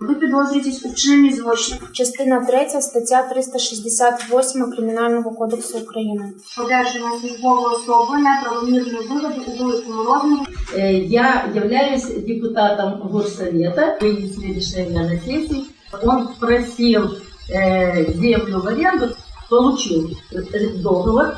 Ви підозрюєтесь у вчиненні злочину. Частина 3, стаття 368 Кримінального кодексу України. Одержання службової особи неправомірної вигоди у великому розмірі Э, Я являюсь депутатом горсовета, вынесли решение на сессии. Он просил э, землю в аренду, получил э, договор.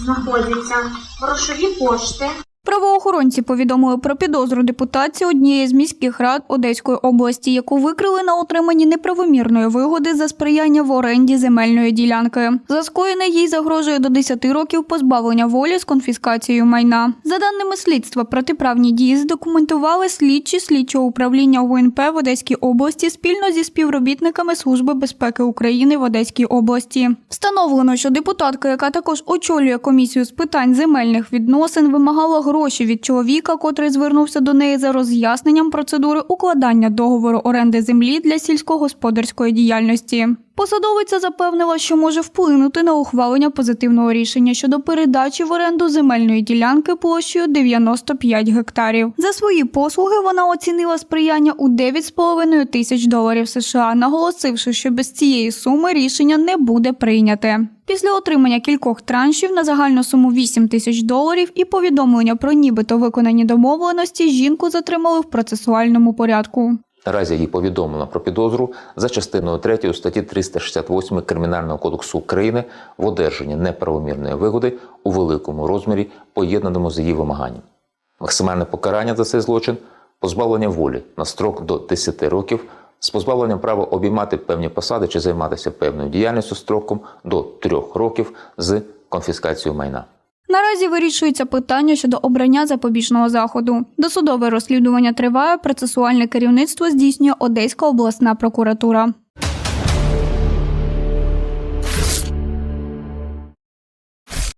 знаходяться грошові кошти. Правоохоронці повідомили про підозру депутатці однієї з міських рад Одеської області, яку викрили на отриманні неправомірної вигоди за сприяння в оренді земельної ділянки. За скоєне їй загрожує до 10 років позбавлення волі з конфіскацією майна. За даними слідства, протиправні дії задокументували слідчі слідчого управління УНП в Одеській області спільно зі співробітниками Служби безпеки України в Одеській області. Встановлено, що депутатка, яка також очолює комісію з питань земельних відносин, вимагала гроші від чоловіка, котрий звернувся до неї за роз'ясненням процедури укладання договору оренди землі для сільськогосподарської діяльності. Посадовиця запевнила, що може вплинути на ухвалення позитивного рішення щодо передачі в оренду земельної ділянки площею 95 гектарів. За свої послуги вона оцінила сприяння у 9,5 тисяч доларів США, наголосивши, що без цієї суми рішення не буде прийняте. Після отримання кількох траншів на загальну суму 8 тисяч доларів і повідомлення про нібито виконані домовленості жінку затримали в процесуальному порядку. Наразі їй повідомлено про підозру за частиною 3 статті 368 Кримінального кодексу України в одержанні неправомірної вигоди у великому розмірі, поєднаному з її вимаганням. Максимальне покарання за цей злочин позбавлення волі на строк до 10 років з позбавленням права обіймати певні посади чи займатися певною діяльністю строком до 3 років з конфіскацією майна. Наразі вирішується питання щодо обрання запобіжного заходу. Досудове розслідування триває. Процесуальне керівництво здійснює Одеська обласна прокуратура.